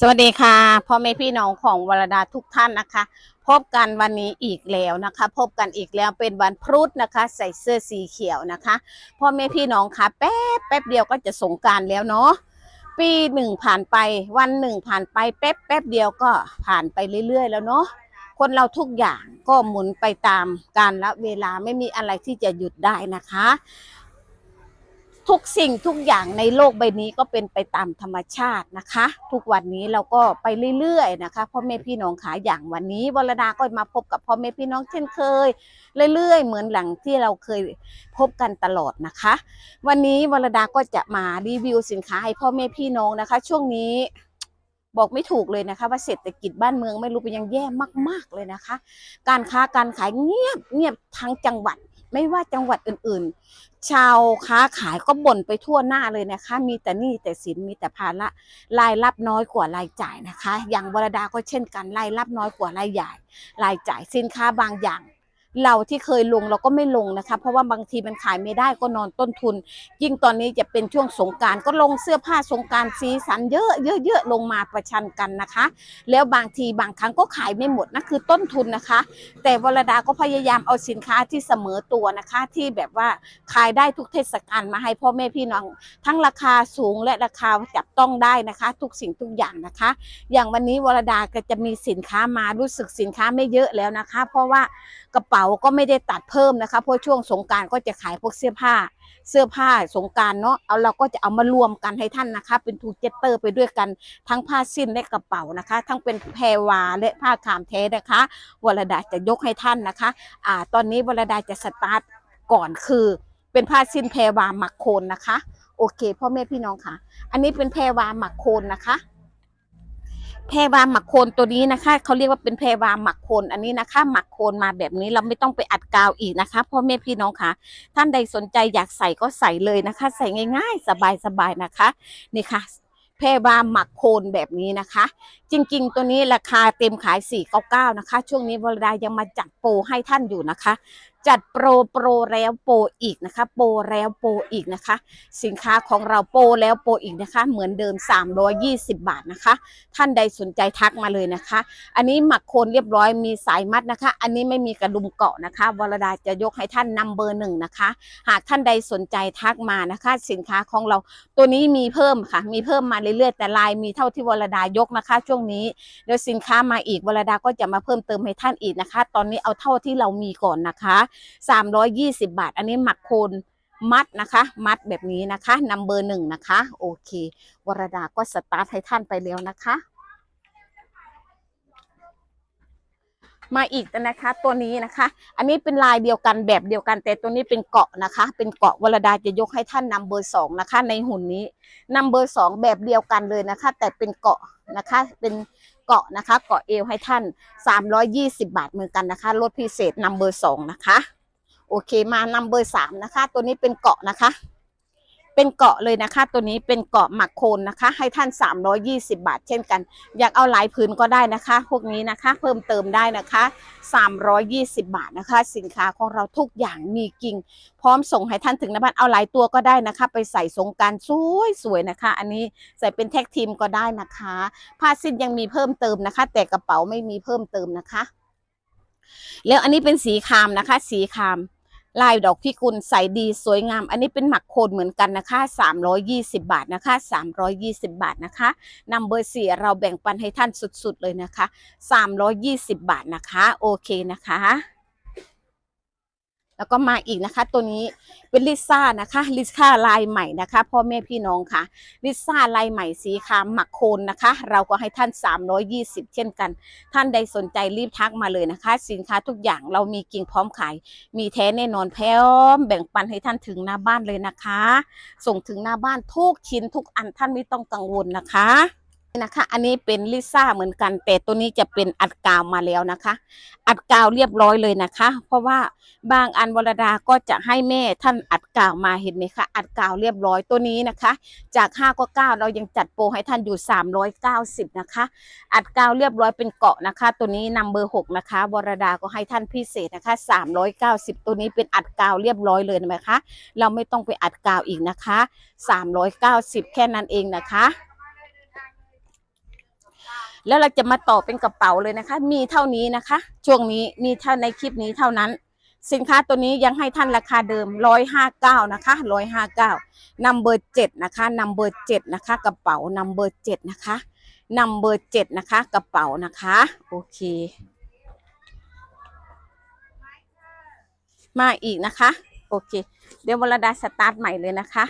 สวัสดีค่ะพ่อแม่พี่น้องของวรดาทุกท่านนะคะ พบกันวันนี้อีกแล้วนะคะ พบกันอีกแล้วเป็นวันพุธนะคะ ใส่เสื้อสีเขียวนะคะพ่อแม่พี่น้องคะแป๊บแป๊บเดียวก็จะสงการแล้วเนาะปีหนึ่งผ่านไปวันหนึ่งผ่านไปแป๊บแป๊บเดียวก็ผ่านไปเรื่อย ๆ แล้วเนาะคนเราทุกอย่างก็หมุนไปตามกาลละเวลาไม่มีอะไรที่จะหยุดได้นะคะ ทุกสิ่งทุกอย่างในโลกใบนี้ก็เป็นไปตามธรรมชาตินะคะ ทุกวันนี้เราก็ไปเรื่อยๆนะคะพ่อแม่พี่น้องขาอย่างวันนี้วรดาก็มาพบกับพ่อแม่พี่น้องเช่นเคย เรื่อย ๆ เหมือนหลังที่เราเคยพบกันตลอดนะคะ วันนี้วรดาก็จะมารีวิวสินค้าให้พ่อแม่พี่น้องนะคะ ช่วงนี้บอกไม่ถูกเลยนะคะ ว่าเศรษฐกิจบ้านเมืองไม่รู้เป็นยังแย่มาก ๆเลยนะคะ การค้าการขายเงียบเงียบทั้งจังหวัด ไม่ว่าจังหวัดอื่นๆ ชาวค้าขายก็บ่นไปทั่วหน้าเลยนะคะ มีแต่หนี้แต่สินมีแต่ภาระรายรับน้อยกว่ารายจ่ายนะคะ อย่างวรดาก็เช่นกันรายรับน้อยกว่ารายใหญ่ รายจ่ายสินค้าบางอย่าง เราที่เคยลงเราก็ไม่ลงนะคะ เพราะว่าบางทีมันขายไม่ได้ก็นอนต้นทุน ยิ่งตอนนี้จะเป็นช่วงสงกรารก็ลงเสื้อผ้าสงกรารสีสันเยอะเยอะเยอะลงมาประชันกันนะคะ แล้วบางทีบางครั้งก็ขายไม่หมดนะคือต้นทุนนะคะ แต่วรดาก็พยายามเอาสินค้าที่เสมอตัวนะคะ ที่แบบว่าขายได้ทุกเทศกาลมาให้พ่อแม่พี่น้อง ทั้งราคาสูงและราคาจับต้องได้นะคะ ทุกสิ่งทุกอย่างนะคะ อย่างวันนี้วรดาก็จะมีสินค้ามารู้สึกสินค้าไม่เยอะแล้วนะคะ เพราะว่า กระเป๋าก็ไม่ได้ตัดเพิ่มนะคะเพราะช่วงสงการก็จะขายพวกเสื้อผ้า เสื้อผ้าสงการเนาะเอาเราก็จะเอามารวมกันให้ท่านนะคะ เป็นทูเจตเตอร์ไปด้วยกันทั้งผ้าสิ้นและกระเป๋านะคะ ทั้งเป็นแพรวาและผ้าขามแท้นะคะวรดาจะยกให้ท่านนะคะอ่าตอนนี้วรดาจะสตาร์ทก่อนคือเป็นผ้าสิ้นแพรวาหมักโคนนะคะ โอเคพ่อแม่พี่น้องค่ะ อันนี้เป็นแพรวาหมักโคนนะคะ แพรวาหมักโคนตัวนี้นะคะเขาเรียกว่าเป็นแพรวาหมักโคนอันนี้นะคะ หมักโคนมาแบบนี้เราไม่ต้องไปอัดกาวอีกนะคะพ่อแม่พี่น้องคะท่านใดสนใจอยากใส่ก็ใส่เลยนะคะ ใส่ง่าย ๆ สบายๆนะคะนี่ค่ะแพรวาหมักโคนแบบนี้นะคะ จริงๆ ตัวนี้ราคาเต็มขาย 499 นะคะ ช่วงนี้วรดายังมาจัดโปรให้ท่านอยู่นะคะ จัดโปรโปรแล้วโปรอีกนะคะ โปรแล้วโปรอีกนะคะ สินค้าของเราโปรแล้วโปรอีกนะคะ เหมือนเดิม 320 บาทนะคะ ท่านใดสนใจทักมาเลยนะคะ อันนี้หมักโคนเรียบร้อยมีสายมัดนะคะ อันนี้ไม่มีกระดุมเกาะนะคะวรดาจะยกให้ท่านนำเบอร์หนึ่งนะคะ หากท่านใดสนใจทักมานะคะ สินค้าของเราตัวนี้มีเพิ่มค่ะ มีเพิ่มมาเรื่อยๆแต่ลายมีเท่าที่วรดายกนะคะ ช่วงนี้เดี๋ยวสินค้ามาอีกวรดาก็จะมาเพิ่มเติมให้ท่านอีกนะคะ ตอนนี้เอาเท่าที่เรามีก่อนนะคะ320 บาท อันนี้หมักโคนมัดนะคะ มัดแบบนี้นะคะนำเบอร์หนึ่งนะคะ โอเค วรดาก็สตาร์ทให้ท่านไปแล้วนะคะ มาอีกนะคะ ตัวนี้นะคะ อันนี้เป็นลายเดียวกันแบบเดียวกัน แต่ตัวนี้เป็นเกาะนะคะ เป็นเกาะวรดาจะยกให้ท่านนำเบอร์สองนะคะ ในหุ่นนี้นำเบอร์สองแบบเดียวกันเลยนะคะ แต่เป็นเกาะนะคะ เป็นเกาะนะคะ เกาะเอวให้ท่าน 320 บาทเหมือนกันนะคะลดพิเศษนำเบอร์สองนะคะ โอเคมานำเบอร์สามนะคะ ตัวนี้เป็นเกาะนะคะ เป็นเกาะเลยนะคะ ตัวนี้เป็นเกาะหมักโคนนะคะ ให้ท่าน 320 บาทเช่นกัน อยากเอาหลายผืนก็ได้นะคะ พวกนี้นะคะ เพิ่มเติมได้นะคะ 320 บาทนะคะ สินค้าของเราทุกอย่างมีกิ่ง พร้อมส่งให้ท่านถึงหน้าบ้านเอาหลายตัวก็ได้นะคะ ไปใส่สงการสวยๆนะคะ อันนี้ใส่เป็นแท็กทีมก็ได้นะคะผ้าสิ้นยังมีเพิ่มเติมนะคะ แต่กระเป๋าไม่มีเพิ่มเติมนะคะ แล้วอันนี้เป็นสีครามนะคะ สีคราม ลายดอกพิกุลใสดีสวยงาม อันนี้เป็นหมักโคนเหมือนกันนะคะ 320 บาทนะคะ 320 บาทนะคะนำเบอร์สี่เราแบ่งปันให้ท่านสุดๆเลยนะคะ 320 บาทนะคะ โอเคนะคะ แล้วก็มาอีกนะคะ ตัวนี้เป็นลิซ่านะคะลิซ่าลายใหม่นะคะพ่อแม่พี่น้องค่ะลิซ่าลายใหม่สีคามหมักโคนนะคะ เราก็ให้ท่าน 320 เช่นกัน ท่านใดสนใจรีบทักมาเลยนะคะ สินค้าทุกอย่างเรามีกิ่งพร้อมขาย มีแท้แน่นอนแพร้อมแบ่งปันให้ท่านถึงหน้าบ้านเลยนะคะ ส่งถึงหน้าบ้านทุกชิ้นทุกอันท่านไม่ต้องกังวลนะคะ นะคะ อันนี้เป็นลิซ่าเหมือนกัน แต่ตัวนี้จะเป็นอัดกาวมาแล้วนะคะ อัดกาวเรียบร้อยเลยนะคะ เพราะว่าบางอันวรดาก็จะให้แม่ท่านอัดกาวมาเห็นไหมคะ อัดกาวเรียบร้อยตัวนี้นะคะ จาก5ก็9เรายังจัดโปรให้ท่านอยู่ 390 นะคะ อัดกาวเรียบร้อยเป็นเกาะนะคะ ตัวนี้นำเบอร์6นะคะวรดาก็ให้ท่านพิเศษนะคะ 390 ตัวนี้เป็นอัดกาวเรียบร้อยเลยนะคะ เราไม่ต้องไปอัดกาวอีกนะคะ 390 แค่นั้นเองนะคะ แล้วเราจะมาต่อเป็นกระเป๋าเลยนะคะ มีเท่านี้นะคะ ช่วงนี้มีเท่าในคลิปนี้เท่านั้น สินค้าตัวนี้ยังให้ท่านราคาเดิมร้อยห้าเก้านะคะร้อยห้าเก้านัมเบอร์เจ็ดนะคะนัมเบอร์เจ็ดนะคะ กระเป๋านัมเบอร์เจ็ดนะคะนัมเบอร์เจ็ดนะคะ กระเป๋านะคะ โอเค มาอีกนะคะ โอเค เดี๋ยววรดาสตาร์ทใหม่เลยนะคะ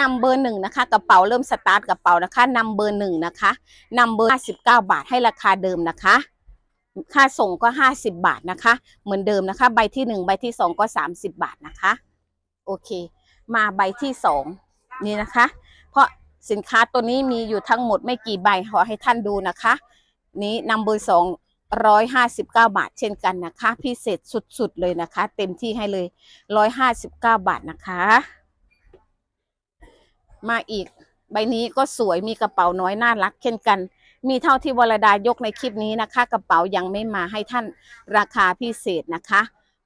นำเบอร์หนึ่งนะคะ กระเป๋าเริ่มสตาร์ทกระเป๋านะคะนำเบอร์หนึ่งนะคะนำเบอร์ห้าสิบเก้าบาทให้ราคาเดิมนะคะ ค่าส่งก็ห้าสิบบาทนะคะ เหมือนเดิมนะคะ ใบที่หนึ่งใบที่สองก็สามสิบบาทนะคะ โอเค มาใบที่สองนี่นะคะ เพราะสินค้าตัวนี้มีอยู่ทั้งหมดไม่กี่ใบขอให้ท่านดูนะคะ นี้นำเบอร์สองร้อยห้าสิบเก้าบาทเช่นกันนะคะ พิเศษสุดๆเลยนะคะ เต็มที่ให้เลยร้อยห้าสิบเก้าบาทนะคะ มาอีก ใบนี้ก็สวยมีกระเป๋าน้อยน่ารักเช่นกัน มีเท่าที่วรดายกในคลิปนี้นะคะ กระเป๋ายังไม่มาให้ท่านราคาพิเศษนะคะ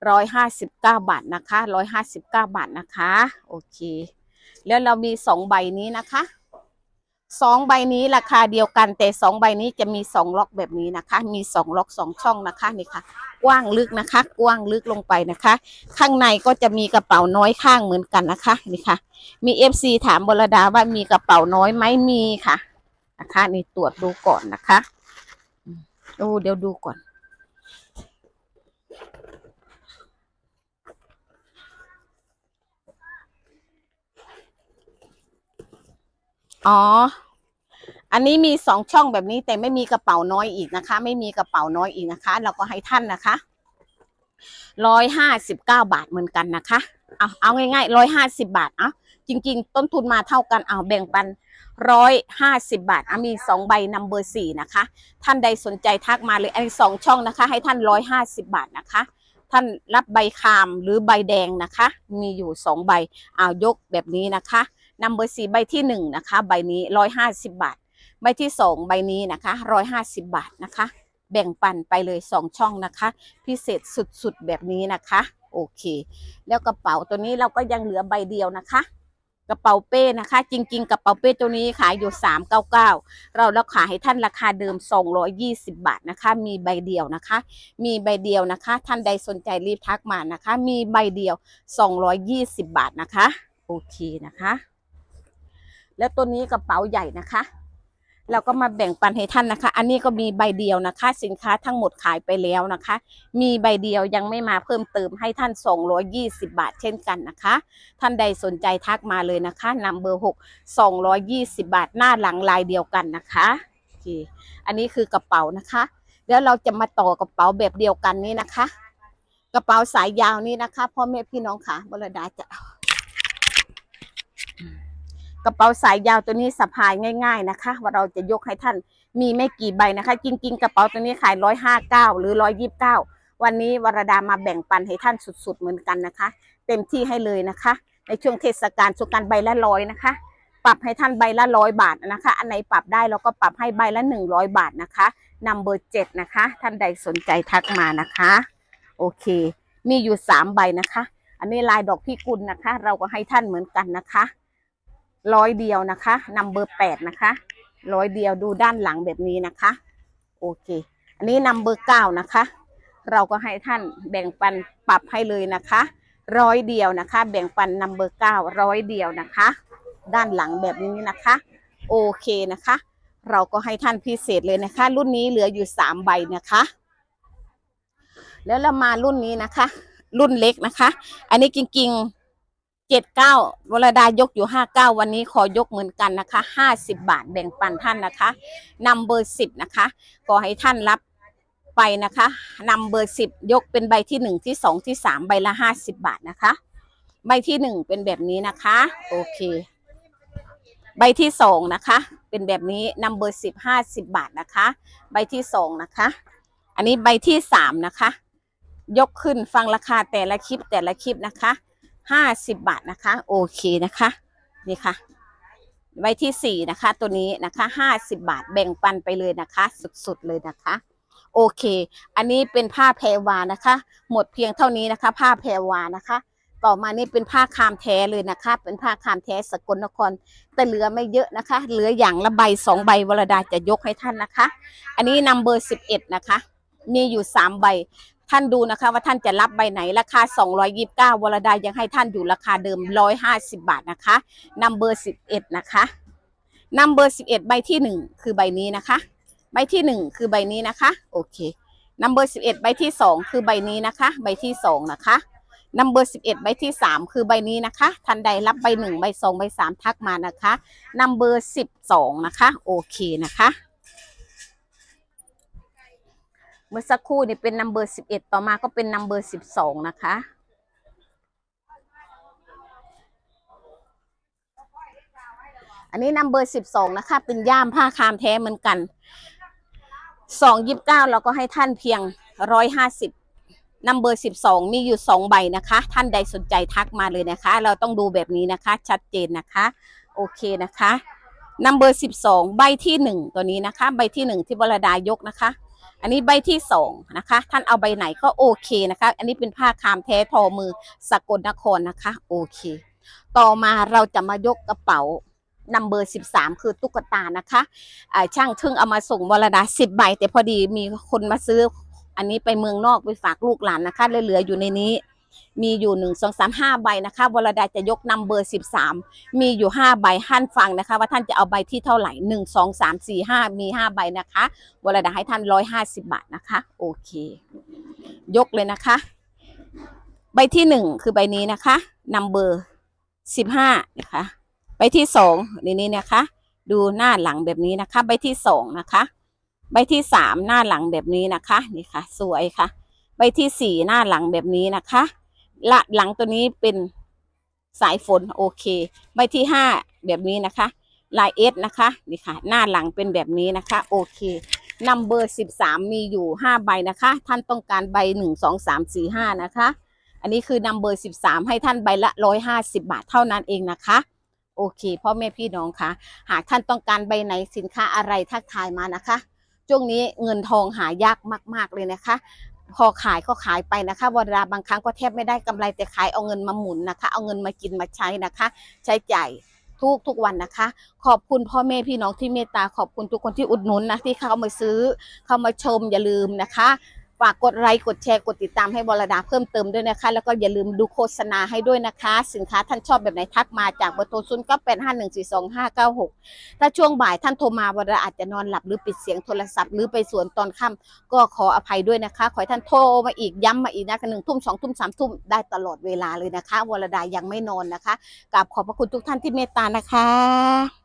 ร้อยห้าสิบเก้าบาทนะคะร้อยห้าสิบเก้าบาทนะคะ โอเค แล้วเรามีสองใบนี้นะคะ สองใบนี้ราคาเดียวกัน แต่สองใบนี้จะมีสองล็อกแบบนี้นะคะ มีสองล็อกสองช่องนะคะนี่ค่ะ กว้างลึกนะคะ กว้างลึกลงไปนะคะ ข้างในก็จะมีกระเป๋าน้อยข้างเหมือนกันนะคะนี่ค่ะ มีเอฟซีถามบรดาว่ามีกระเป๋าน้อยไหมมีค่ะนะคะนี่ตรวจดูก่อนนะคะอืมโอ้เดี๋ยวดูก่อน อ๋อ อันนี้มีสองช่องแบบนี้แต่ไม่มีกระเป๋าน้อยอีกนะคะ ไม่มีกระเป๋าน้อยอีกนะคะ เราก็ให้ท่านนะคะร้อยห้าสิบเก้าบาทเหมือนกันนะคะ เอาเอาง่ายๆร้อยห้าสิบาทเอาจริง ๆ ต้นทุนมาเท่ากันเอาแบ่งปันร้อยห้าสิบาทเอามีสองใบนัมเบอร์สี่นะคะ ท่านใดสนใจทักมาเลยอันสองช่องนะคะ ให้ท่านร้อยห้าสิบาทนะคะ ท่านรับใบคามหรือใบแดงนะคะ มีอยู่สองใบเอายกแบบนี้นะคะ นัมเบอร์สี่ใบที่หนึ่งนะคะ ใบนี้ร้อยห้าสิบาท ใบที่สองใบนี้นะคะร้อยห้าสิบบาทนะคะ แบ่งปันไปเลยสองช่องนะคะ พิเศษสุดๆแบบนี้นะคะ โอเค แล้วกระเป๋าตัวนี้เราก็ยังเหลือใบเดียวนะคะกระเป๋าเป้นะคะ จริง ๆกระเป๋าเป้ตัวนี้ขายอยู่สามเก้าเก้าเราขายให้ท่านราคาเดิมสองร้อยยี่สิบบาทนะคะ มีใบเดียวนะคะ มีใบเดียวนะคะ ท่านใดสนใจรีบทักมานะคะ มีใบเดียวสองร้อยยี่สิบบาทนะคะ โอเคนะคะ แล้วตัวนี้กระเป๋าใหญ่นะคะ เราก็มาแบ่งปันให้ท่านนะคะ อันนี้ก็มีใบเดียวนะคะ สินค้าทั้งหมดขายไปแล้วนะคะ มีใบเดียวยังไม่มาเพิ่มเติมให้ท่าน 220 บาทเช่นกันนะคะ ท่านใดสนใจทักมาเลยนะคะนำเบอร์ 6 220 บาทหน้าหลังลายเดียวกันนะคะโอเคอันนี้คือกระเป๋านะคะเดี๋ยวเราจะมาต่อกระเป๋าแบบเดียวกันนี้นะคะ กระเป๋าสายยาวนี้นะคะพ่อแม่พี่น้องค่ะบรดาจะ กระเป๋าสายยาวตัวนี้สะพายง่าย ๆนะคะ ว่าเราจะยกให้ท่านมีไม่กี่ใบนะคะ จริง ๆ กระเป๋าตัวนี้ขายร้อยห้าเก้าหรือร้อยยิบเก้าวันนี้วรดามาแบ่งปันให้ท่านสุดๆเหมือนกันนะคะ เต็มที่ให้เลยนะคะ ในช่วงเทศกาลสุการใบละร้อยนะคะ ปรับให้ท่านใบละร้อยบาทนะคะ อันไหนปรับได้เราก็ปรับให้ใบละหนึ่งร้อยบาทนะคะนำเบอร์เจ็ดนะคะ ท่านใดสนใจทักมานะคะ โอเค มีอยู่สามใบนะคะ อันนี้ลายดอกพิกุลนะคะ เราก็ให้ท่านเหมือนกันนะคะ ร้อยเดียวนะคะนำเบอร์แปดนะคะร้อยเดียวดูด้านหลังแบบนี้นะคะ โอเค อันนี้นำเบอร์เก้านะคะ เราก็ให้ท่านแบ่งปันปรับให้เลยนะคะร้อยเดียวนะคะ แบ่งปันนำเบอร์เก้าร้อยเดียวนะคะ ด้านหลังแบบนี้นะคะ โอเคนะคะ เราก็ให้ท่านพิเศษเลยนะคะ รุ่นนี้เหลืออยู่สามใบนะคะ แล้วเรามารุ่นนี้นะคะ รุ่นเล็กนะคะ อันนี้จริงๆ เจ็ดเก้าวรดายกอยู่ห้าเก้าวันนี้ขอยกเหมือนกันนะคะห้าสิบบาทแบ่งปันท่านนะคะนำเบอร์สิบนะคะก็ให้ท่านรับไปนะคะนำเบอร์สิบยกเป็นใบที่หนึ่งที่สองที่สามใบละห้าสิบบาทนะคะ ใบที่หนึ่งเป็นแบบนี้นะคะ โอเค ใบที่สองนะคะ เป็นแบบนี้นำเบอร์สิบห้าสิบบาทนะคะ ใบที่สองนะคะ อันนี้ใบที่สามนะคะ ยกขึ้นฟังราคาแต่ละคลิปแต่ละคลิปนะคะ ห้าสิบบาทนะคะ โอเคนะคะนี่ค่ะใบที่สี่นะคะ ตัวนี้นะคะห้าสิบบาทแบ่งปันไปเลยนะคะ สุดๆเลยนะคะ โอเค อันนี้เป็นผ้าแพรวานะคะ หมดเพียงเท่านี้นะคะ ผ้าแพรวานะคะ ต่อมานี่เป็นผ้าคามแท้เลยนะคะ เป็นผ้าคามแท้สกลนคร แต่เหลือไม่เยอะนะคะ เหลืออย่างละใบสองใบวรดาจะยกให้ท่านนะคะ อันนี้นัมเบอร์สิบเอ็ดนะคะมีอยู่สามใบ ท่านดูนะคะว่าท่านจะรับใบไหนราคา 229 วรดายังให้ท่านอยู่ราคาเดิม 150 บาทนะคะนัมเบอร์ 11 นะคะนัมเบอร์ 11 ใบที่ 1 คือใบนี้นะคะ ใบที่ 1 คือใบนี้นะคะ โอเคนัมเบอร์ 11 ใบที่ 2 คือใบนี้นะคะ ใบที่ 2 นะคะนัมเบอร์11ใบที่3คือใบนี้นะคะท่านใดรับใบ1ใบ2ใบ3ทักมานะคะนัมเบอร์12นะคะ โอเคนะคะ เมื่อสักครู่นี่เป็นนัมเบอร์สิบเอ็ดต่อมาก็เป็นนัมเบอร์สิบสองนะคะ อันนี้นัมเบอร์สิบสองนะคะ เป็นย่ามผ้าคามแท้เหมือนกันสองยิบเก้าเราก็ให้ท่านเพียงร้อยห้าสิบนัมเบอร์สิบสองมีอยู่สองใบนะคะ ท่านใดสนใจทักมาเลยนะคะ เราต้องดูแบบนี้นะคะ ชัดเจนนะคะ โอเคนะคะนัมเบอร์สิบสองใบที่หนึ่งตัวนี้นะคะ ใบที่หนึ่งที่บรดายกนะคะ อันนี้ใบที่สองนะคะ ท่านเอาใบไหนก็โอเคนะคะ อันนี้เป็นผ้าคามแท้ทอมือสกลนครนะคะ โอเค ต่อมาเราจะมายกกระเป๋านัมเบอร์สิบสามคือตุ๊กตานะคะช่างทึ่งเอามาส่งวรดาสิบใบ แต่พอดีมีคนมาซื้อ อันนี้ไปเมืองนอกไปฝากลูกหลานนะคะเลยเหลืออยู่ในนี้ มีอยู่หนึ่งสองสามห้าใบนะคะวรดาจะยกนัมเบอร์สิบสามมีอยู่ห้าใบท่านฟังนะคะ ว่าท่านจะเอาใบที่เท่าไหร่หนึ่งสองสามสี่ห้ามีห้าใบนะคะวรดาให้ท่านร้อยห้าสิบาทนะคะ โอเค ยกเลยนะคะ ใบที่หนึ่งคือใบนี้นะคะนัมเบอร์สิบห้านะคะใบที่สองนี่นี่นะคะ ดูหน้าหลังแบบนี้นะคะ ใบที่สองนะคะ ใบที่สามหน้าหลังแบบนี้นะคะนี่ค่ะ สวยค่ะ ใบที่สี่หน้าหลังแบบนี้นะคะ ละหลังตัวนี้เป็นสายฝนโอเค ใบที่ห้าแบบนี้นะคะ ลายเอสนะคะนี่ค่ะ หน้าหลังเป็นแบบนี้นะคะ โอเคนัมเบอร์สิบสามมีอยู่ห้าใบนะคะ ท่านต้องการใบหนึ่งสองสามสี่ห้านะคะ อันนี้คือนัมเบอร์สิบสามให้ท่านใบละร้อยห้าสิบาทเท่านั้นเองนะคะโอเคพ่อแม่พี่น้องคะหากท่านต้องการใบไหนสินค้าอะไรทักทายมานะคะช่วงนี้เงินทองหายากมาก ๆเลยนะคะ พอขายก็ขายไปนะคะเวลาบางครั้งก็แทบไม่ได้กำไรแต่ขายเอาเงินมาหมุนนะคะ เอาเงินมากินมาใช้นะคะ ใช้จ่ายทุกทุกวันนะคะ ขอบคุณพ่อแม่พี่น้องที่เมตตาขอบคุณทุกคนที่อุดหนุนนะที่เข้ามาซื้อเข้ามาชมอย่าลืมนะคะ ฝากกดไลค์กดแชร์กดติดตามให้บรดาเพิ่มเติมด้วยนะคะ แล้วก็อย่าลืมดูโฆษณาให้ด้วยนะคะ สินค้าท่านชอบแบบไหนทักมาจากเบอร์โทรศูนย์เก้าแปดห้าหนึ่งสี่สองห้าเก้าหกถ้าช่วงบ่ายท่านโทรมาบรดาอาจจะนอนหลับหรือปิดเสียงโทรศัพท์หรือไปสวนตอนค่ำก็ขออภัยด้วยนะคะ ขอให้ท่านโทรมาอีกย้ำมาอีกนะกันหนึ่งทุ่มสองทุ่มสามทุ่มได้ตลอดเวลาเลยนะคะวรดายังไม่นอนนะคะกราบขอบพระคุณทุกท่านที่เมตตานะคะ